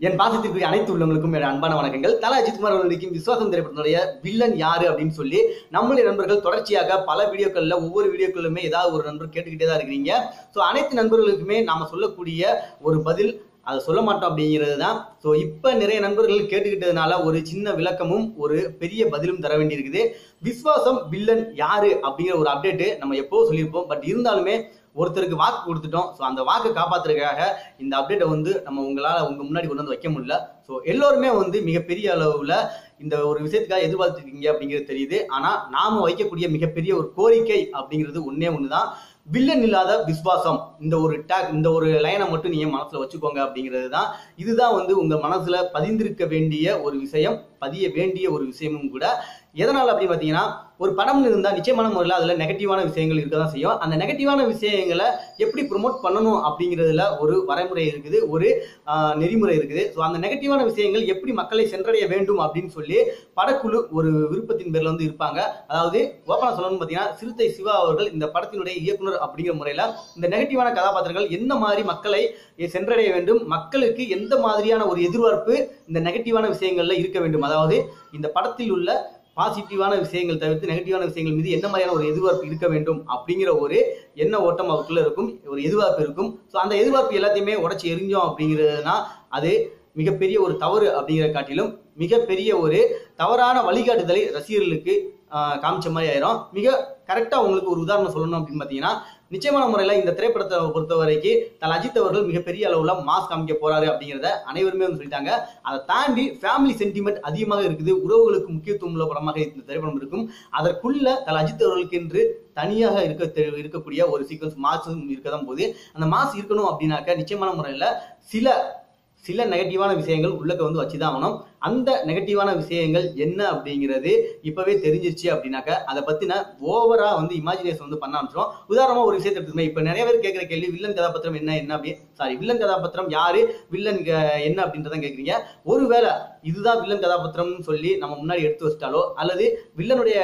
என் பாசத்திற்குரிய அனைத்து உள்ளவங்களுக்கும் என் அன்பான வணக்கங்கள். தல அஜித்குமார் அவர்களுக்கும் விஸ்வாசம் திரைப்படத்தினுடைய வில்லன் யாரு அப்படின்னு சொல்லி நம்மளுடைய நண்பர்கள் தொடர்ச்சியாக பல வீடியோக்களில் ஒவ்வொரு வீடியோக்களுமே ஏதாவது ஒரு நண்பர் கேட்டுக்கிட்டே தான் இருக்கிறீங்க. ஸோ அனைத்து நண்பர்களுக்குமே நாம சொல்லக்கூடிய ஒரு பதில் அதை சொல்ல மாட்டோம் அப்படிங்கிறது தான். ஸோ இப்போ நிறைய நண்பர்கள் கேட்டுக்கிட்டதுனால ஒரு சின்ன விளக்கமும் ஒரு பெரிய பதிலும் தர வேண்டியிருக்குது. விஸ்வாசம் வில்லன் யாரு அப்படிங்கிற ஒரு அப்டேட்டு நம்ம எப்போ சொல்லியிருப்போம். பட் இருந்தாலுமே ஒருத்தருக்கு வாக்கு கொடுத்துட்டோம். ஸோ அந்த வாக்கை காப்பாத்துறதுக்காக இந்த அப்டேட்டை வந்து நம்ம உங்களால் உங்க முன்னாடி கொண்டு வந்து வைக்க முடியல. ஸோ எல்லோருமே வந்து மிகப்பெரிய அளவில் இந்த ஒரு விஷயத்துக்காக எதிர்பார்த்துருக்கீங்க அப்படிங்கிறது தெரியுது. ஆனால் நாம வைக்கக்கூடிய மிகப்பெரிய ஒரு கோரிக்கை அப்படிங்கிறது ஒன்றே ஒன்று தான் வில்லன் இல்லாத விஸ்வாசம் இந்த ஒரு டேக் இந்த ஒரு லைனை மட்டும் நீங்க மனசுல வச்சுக்கோங்க அப்படிங்கிறது தான். இதுதான் வந்து உங்க மனசுல பதிந்திருக்க வேண்டிய ஒரு விஷயம் பதிய வேண்டிய ஒரு விஷயமும் கூட. எதனால் அப்படின்னு பார்த்தீங்கன்னா ஒரு படம்னு இருந்தால் நிச்சயமான முறையில் அதில் நெகட்டிவான விஷயங்கள் இருக்க தான் செய்யும். அந்த நெகட்டிவான விஷயங்களை எப்படி ப்ரொமோட் பண்ணணும் அப்படிங்கிறதுல ஒரு வரைமுறை இருக்குது ஒரு நெறிமுறை இருக்குது. ஸோ அந்த நெகட்டிவான விஷயங்கள் எப்படி மக்களை சென்றடைய வேண்டும் அப்படின்னு சொல்லி படக்குழு ஒரு விருப்பத்தின் பேரில் வந்து இருப்பாங்க. அதாவது ஓப்பனாக சொல்லணும்னு பார்த்தீங்கன்னா சிறுத்தை சிவா அவர்கள் இந்த படத்தினுடைய இயக்குனர் அப்படிங்கிற முறையில் இந்த நெகட்டிவான கதாபாத்திரங்கள் என்ன மாதிரி மக்களை சென்றடைய வேண்டும் மக்களுக்கு எந்த மாதிரியான ஒரு எதிர்பார்ப்பு இந்த நெகட்டிவான விஷயங்கள்ல இருக்க வேண்டும். அதாவது இந்த படத்தில் உள்ள பாசிட்டிவான விஷயங்கள் தவிர்த்து நெகட்டிவான விஷயங்கள் மீது என்ன மாதிரியான ஒரு எதிர்பார்ப்பு இருக்க வேண்டும் அப்படிங்கிற ஒரு எண்ண ஓட்டம் அவருக்குள்ள இருக்கும் ஒரு எதிர்பார்ப்பு இருக்கும். ஸோ அந்த எதிர்பார்ப்பு எல்லாத்தையுமே உடச்சி எரிஞ்சோம் அப்படிங்கிறதுனா அது மிகப்பெரிய ஒரு தவறு அப்படிங்கிற காட்டிலும் மிகப்பெரிய ஒரு தவறான வழிகாட்டுதலை ரசிகர்களுக்கு ஆஹ், காமிச்ச மாதிரி ஆயிரும். மிக கரெக்டாக உங்களுக்கு ஒரு உதாரணம் சொல்லணும் அப்படின்னு பார்த்தீங்கன்னா நிச்சயமான முறையில் இந்த திரைப்படத்தை பொறுத்த வரைக்கும் தல அஜித் அவர்கள் மிகப்பெரிய அளவுல மாஸ் காமிக்க போறாரு அப்படிங்கிறத அனைவருமே வந்து சொல்லிட்டாங்க. அதை தாண்டி ஃபேமிலி சென்டிமெண்ட் அதிகமாக இருக்குது. உறவுகளுக்கு முக்கியத்துவம் உள்ள படமாக இந்த திரைப்படம் இருக்கும். அதற்குள்ள தல அஜித் அவர்களுக்கு என்று தனியாக இருக்க தெ- இருக்கக்கூடிய ஒரு சீக்வன்ஸ் மாஸும் இருக்க தான் போது அந்த மாஸ் இருக்கணும் அப்படின்னாக்க நிச்சயமான முறையில் சில சில நெகட்டிவான விஷயங்கள் உள்ளக்க வந்து வச்சுதான் ஆகணும். அந்த நெகட்டிவான விஷயங்கள் என்ன அப்படிங்கிறது இப்பவே தெரிஞ்சிருச்சு அப்படின்னாக்க அதை பத்தின ஓவரா வந்து இமேஜினேஷன் வந்து பண்ண ஆரம்பிச்சிடும் உதாரணமா ஒரு விஷயத்தை எடுத்துக்கோங்க இப்ப நிறைய பேர் கேட்கிற கேள்வி வில்லன் கதாபாத்திரம் என்ன என்ன அப்படி சாரி வில்லன் கதாபாத்திரம் யாரு வில்லன் என்ன அப்படின்றத கேக்குறீங்க ஒருவேளை இதுதான் வில்லன் கதாபாத்திரம்னு சொல்லி நம்ம முன்னாடி எடுத்து வச்சிட்டாலோ அல்லது வில்லனுடைய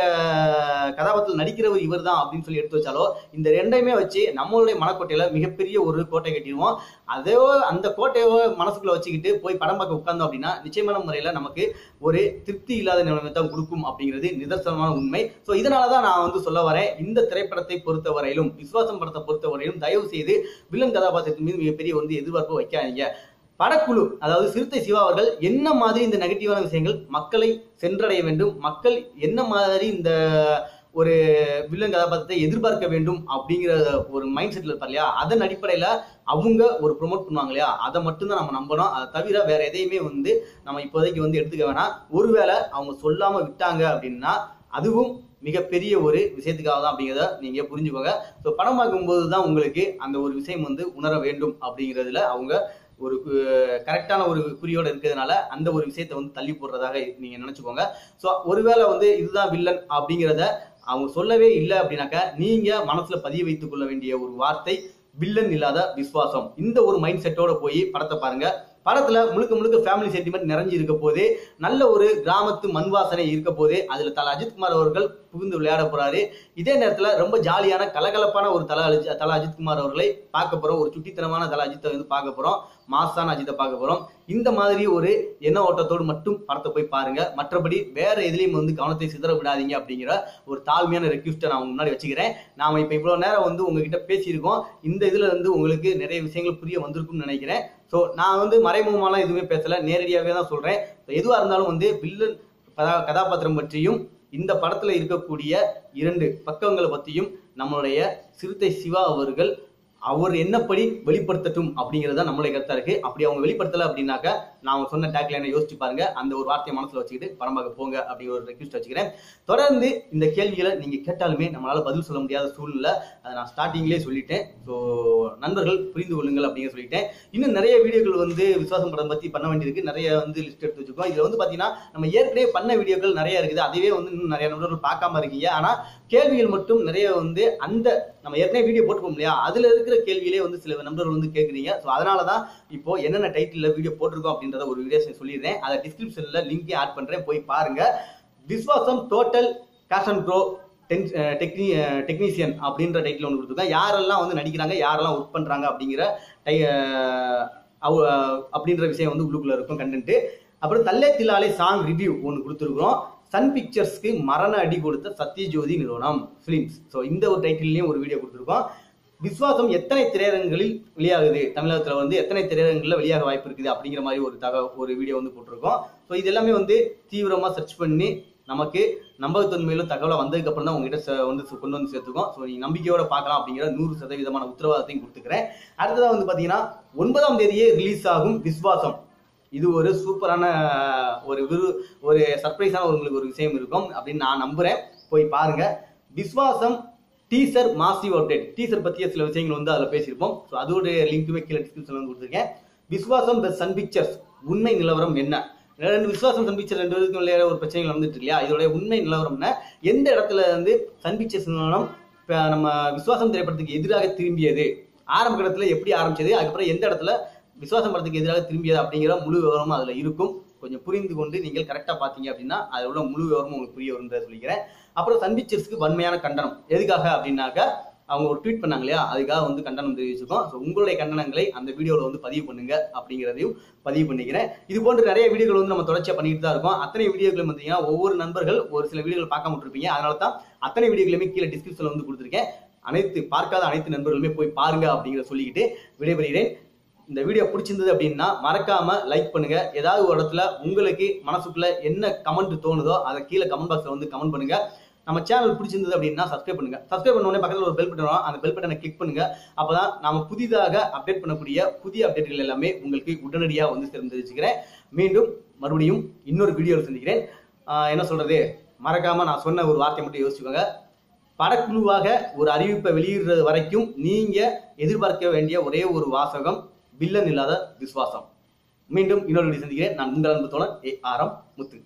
கதாபாத்திரத்தில் நடிக்கிறவர் இவர் தான் அப்படின்னு சொல்லி எடுத்து வச்சாலோ இந்த ரெண்டையுமே வச்சு நம்மளுடைய மனக்கோட்டையில மிகப்பெரிய ஒரு கோட்டை கட்டிடுவோம். அதோ அந்த கோட்டையோ மனசுக்குள்ள வச்சுக்கிட்டு போய் படம் பார்க்க உட்கார்ந்தோம் அப்படின்னா நிச்சயமான முறையில நமக்கு ஒரு திருப்தி இல்லாத நிலைமை தான் கொடுக்கும் அப்படிங்கிறது நிதர்சனமான உண்மை. ஸோ இதனாலதான் நான் வந்து சொல்ல வரேன் இந்த திரைப்படத்தை பொறுத்தவரையிலும் விஸ்வாசம் படத்தை பொறுத்தவரையிலும் தயவு செய்து வில்லன் கதாபாத்திரத்தின் மீது மிகப்பெரிய வந்து எதிர்பார்ப்பு வைக்காதீங்க. படக்குழு அதாவது சிறுத்தை சிவா அவர்கள் என்ன மாதிரி இந்த நெகட்டிவான விஷயங்கள் மக்களை சென்றடைய வேண்டும் மக்கள் என்ன மாதிரி இந்த ஒரு வில்லன் கதாபாத்திரத்தை எதிர்பார்க்க வேண்டும் அப்படிங்கிற ஒரு மைண்ட் செட்ல இருப்பார் இல்லையா? அதன் அடிப்படையில அவங்க ஒரு ப்ரொமோட் பண்ணுவாங்க இல்லையா? அதை மட்டும்தான் நம்ம நம்பணும். அதை தவிர வேற எதையுமே வந்து நம்ம இப்போதைக்கு வந்து எடுத்துக்க வேணாம். ஒருவேளை அவங்க சொல்லாம விட்டாங்க அப்படின்னா அதுவும் மிகப்பெரிய ஒரு விஷயத்துக்காக தான் அப்படிங்கிறத நீங்க புரிஞ்சுக்கோங்க. ஸோ படம் பார்க்கும்போது தான் உங்களுக்கு அந்த ஒரு விஷயம் வந்து உணர வேண்டும் அப்படிங்கிறதுல அவங்க ஒரு கரெக்டான ஒரு குறியோடு இருக்கிறதுனால அந்த ஒரு விஷயத்தை வந்து தள்ளி போடுறதாக நீங்க நினைச்சுக்கோங்க. ஸோ ஒருவேளை வந்து இதுதான் வில்லன் அப்படிங்கிறத அவங்க சொல்லவே இல்லை அப்படின்னாக்க நீங்க மனசுல பதிய வைத்துக் கொள்ள வேண்டிய ஒரு வார்த்தை வில்லன் இல்லாத விஸ்வாசம் இந்த ஒரு மைண்ட் செட்டோட போய் படத்தை பாருங்க. படத்துல முழுக்க முழுக்க ஃபேமிலி சென்டிமெண்ட் நிறைஞ்சு இருக்க போது நல்ல ஒரு கிராமத்து மண் வாசனை இருக்க போது அதுல தல அஜித்குமார் அவர்கள் புகுந்து விளையாட போறாரு. இதே நேரத்துல ரொம்ப ஜாலியான கலகலப்பான ஒரு தல அஜி- தல அஜித்குமார் அவர்களை பார்க்க போறோம். ஒரு சுட்டித்தனமான தல அஜித்தை வந்து பார்க்க போறோம். மாசான அஜித்தை பார்க்க போறோம். இந்த மாதிரி ஒரு எண்ண ஓட்டத்தோடு மட்டும் படத்தை போய் பாருங்க. மற்றபடி வேற எதுலையும் வந்து கவனத்தை சிதற விடாதீங்க அப்படிங்கிற ஒரு தாழ்மையான ரெக்யூஸ்ட்டை நான் முன்னாடி வச்சுக்கிறேன். நாம இப்ப இவ்வளவு நேரம் வந்து உங்ககிட்ட பேசியிருக்கோம். இந்த இதுல இருந்து உங்களுக்கு நிறைய விஷயங்கள் புரிய வந்திருக்கும்னு நினைக்கிறேன். ஸோ நான் வந்து மறைமுகமாலாம் எதுவுமே பேசல. நேரடியாகவே தான் சொல்றேன். So, எதுவா இருந்தாலும் வந்து வில்லன் கதா கதாபாத்திரம் பற்றியும் இந்த படத்துல இருக்கக்கூடிய இரண்டு பக்கங்களை பற்றியும் நம்மளுடைய சிறுத்தை சிவா அவர்கள் அவர் என்னப்படி வெளிப்படுத்தட்டும் அப்படிங்கிறத நம்மளுடைய கருத்தா இருக்கு. அப்படி அவங்க வெளிப்படுத்தல அப்படின்னாக்க நான் சொன்ன டேக்லைனை யோசிச்சு பாருங்க. அந்த ஒரு வார்த்தையை மனசுல வச்சுக்கிட்டு படம் பார்க்க போங்க அப்படிங்கிற ஒரு ரெக்வஸ்ட் வச்சுக்கிறேன். தொடர்ந்து இந்த கேள்விகளை நீங்க கேட்டாலுமே நம்மளால பதில் சொல்ல முடியாத சூழ்நிலை. அதை நான் ஸ்டார்டிங்லேயே சொல்லிட்டேன். ஸோ நண்பர்கள் புரிந்து கொள்ளுங்கள் அப்படின்னு சொல்லிட்டேன். இன்னும் நிறைய வீடியோக்கள் வந்து விசுவாசம் படம் பத்தி பண்ண வேண்டியிருக்கு. நிறைய வந்து லிஸ்ட் எடுத்து வச்சிருக்கோம். இதுல வந்து பாத்தீங்கன்னா நம்ம ஏற்கனவே பண்ண வீடியோக்கள் நிறைய இருக்குது. அதுவே வந்து இன்னும் நிறைய நண்பர்கள் பார்க்காம இருக்கீங்க. ஆனா கேள்விகள் மட்டும் நிறைய வந்து அந்த நம்ம ஏற்கனவே வீடியோ போட்டுக்கோம் இல்லையா? அதுல இருக்கிற கேள்வியிலே வந்து சில நண்பர்கள் வந்து கேட்குறீங்க ஸோ அதனால தான் இப்போ என்னென்ன டைட்டில் வீடியோ போட்டிருக்கோம் அப்படின்றத ஒரு வீடியோ சொல்லிடுறேன். அதை டிஸ்கிரிப்ஷன்ல லிங்கே ஆட் பண்றேன். போய் பாருங்க. Viswasam total cast and pro Dekhni technician அப்படின்ற டைட்டில் ஒன்று கொடுத்துருக்கேன் யாரெல்லாம் வந்து நடிக்கிறாங்க யாரெல்லாம் ஒர்க் பண்றாங்க அப்படிங்கிற டை eh, அவ- eh, அப்படின்ற விஷயம் வந்து உள்ளுக்குள்ள இருக்கும் கண்டென்ட்டு அப்புறம் தல்லே தில்லாலே சாங் ரிவ்யூ ஒன்று கொடுத்துருக்குறோம். சன் பிக்சர்ஸ்க்கு மரண அடி கொடுத்த சத்யஜோதி நிறுவனம் ஃபிலிம்ஸ் ஸோ இந்த ஒரு டைட்டில்லையும் ஒரு வீடியோ கொடுத்துருக்கோம். விஸ்வாசம் எத்தனை திரையரங்குகளில் வெளியாகுது? தமிழகத்துல வந்து எத்தனை திரையரங்களில் வெளியாக வாய்ப்பு இருக்குது அப்படிங்கிற மாதிரி ஒரு தக ஒரு வீடியோ வந்து போட்டிருக்கோம். ஸோ இது எல்லாமே வந்து தீவிரமா சர்ச் பண்ணி நமக்கு நம்பகத்தன்மையிலும் தகவலை வந்ததுக்கு அப்புறம் தான் உங்ககிட்ட வந்து கொண்டு வந்து சேர்த்துக்கோம். ஸோ நீங்க நம்பிக்கையோட பார்க்கலாம் அப்படிங்கிற நூறு சதவீதமான உத்தரவாதத்தையும் கொடுத்துக்கிறேன். அடுத்ததாக வந்து பாத்தீங்கன்னா ஒன்பதாம் தேதியே ரிலீஸ் ஆகும் விஸ்வாசம். இது ஒரு சூப்பரான ஒரு விரு ஒரு சர்ப்ரைஸான உங்களுக்கு ஒரு விஷயம் இருக்கும் அப்படின்னு நான் நம்புறேன். போய் பாருங்க. Viswasam teaser massive update teaser பத்திய சில விஷயங்கள் வந்து அதில் பேசியிருப்போம். ஸோ அதோட லிங்க்குமே கீழே டிஸ்கிரிப்ஷன் வந்து கொடுத்துருக்கேன். விஸ்வாசம் த சன் பிக்சர்ஸ் உண்மை நிலவரம் என்ன? ரெண்டு விஸ்வாசம் சன் பிக்சர் ரெண்டு பேருக்கும் உள்ள ஒரு பிரச்சனைகள் வந்துட்டு இல்லையா? இதோட உண்மை நிலவரம்னா எந்த இடத்துல வந்து சன் பிக்சர்ஸ் நிலவரம் நம்ம விஸ்வாசம் திரைப்படத்துக்கு எதிராக திரும்பியது? ஆரம்ப கட்டத்துல எப்படி ஆரம்பிச்சது? அதுக்கப்புறம் எந்த இடத்துல விசுவாசம் படத்துக்கு எதிராக திரும்பியது அப்படிங்கிற முழு விவரமும் அதில் இருக்கும். கொஞ்சம் புரிந்து கொண்டு நீங்கள் கரெக்டாக பார்த்தீங்க அப்படின்னா அதில் உள்ள முழு விவரமும் உங்களுக்கு புரிய வரும்னு சொல்லிக்கிறேன். அப்புறம் சன் வன்மையான கண்டனம். எதுக்காக அப்படின்னாக்க அவங்க ஒரு ட்வீட் பண்ணாங்க இல்லையா? அதுக்காக வந்து கண்டனம் தெரிவிச்சிருக்கோம். ஸோ உங்களுடைய கண்டனங்களை அந்த வீடியோவில் வந்து பதிவு பண்ணுங்க அப்படிங்கிறதையும் பதிவு பண்ணிக்கிறேன். இது போன்ற நிறைய வீடியோகள் வந்து நம்ம தொடர்ச்சியாக பண்ணிட்டு தான் இருக்கோம். அத்தனை வீடியோக்களும் பார்த்தீங்கன்னா ஒவ்வொரு நண்பர்கள் ஒரு சில வீடியோக்கள் பார்க்க விட்டுருப்பீங்க. அதனால தான் அத்தனை வீடியோக்களுமே கீழே டிஸ்கிரிப்ஷனில் வந்து கொடுத்துருக்கேன். அனைத்து பார்க்காத அனைத்து நண்பர்களுமே போய் பாருங்க அப்படிங்கிற சொல்லிக்கிட்டு விடைபெறுகிறேன். இந்த வீடியோ பிடிச்சிருந்தது அப்படின்னா மறக்காம லைக் பண்ணுங்க. ஏதாவது ஒரு இடத்துல உங்களுக்கு மனசுக்குள்ள என்ன கமெண்ட் தோணுதோ அதை கீழே கமெண்ட் பாக்ஸ்ல வந்து கமெண்ட் பண்ணுங்க. நம்ம சேனல் பிடிச்சிருந்தது அப்படின்னா சப்ஸ்கிரைப் பண்ணுங்க. சப்ஸ்கிரைப் பண்ண உடனே பக்கத்தில் ஒரு பெல் பட்டன் வரும். அந்த பெல் பட்டனை கிளிக் பண்ணுங்க. அப்பதான் நாம புதிதாக அப்டேட் பண்ணக்கூடிய புதிய அப்டேட்கள் எல்லாமே உங்களுக்கு உடனடியாக வந்து தெரிஞ்சுக்கிறேன் மீண்டும் மறுபடியும் இன்னொரு வீடியோவில் சந்திக்கிறேன். என்ன சொல்றது? மறக்காம நான் சொன்ன ஒரு வார்த்தை மட்டும் யோசிச்சுக்கோங்க. படக்குழுவாக ஒரு அறிவிப்பை வெளியிடுறது வரைக்கும் நீங்க எதிர்பார்க்க வேண்டிய ஒரே ஒரு வாசகம் வில்லன் இல்லாத விசுவாசம். மீண்டும் இன்னொரு சந்திக்கிறேன். நான் உங்கள் அன்பு தோழன் ஏ ஆரம் முத்து.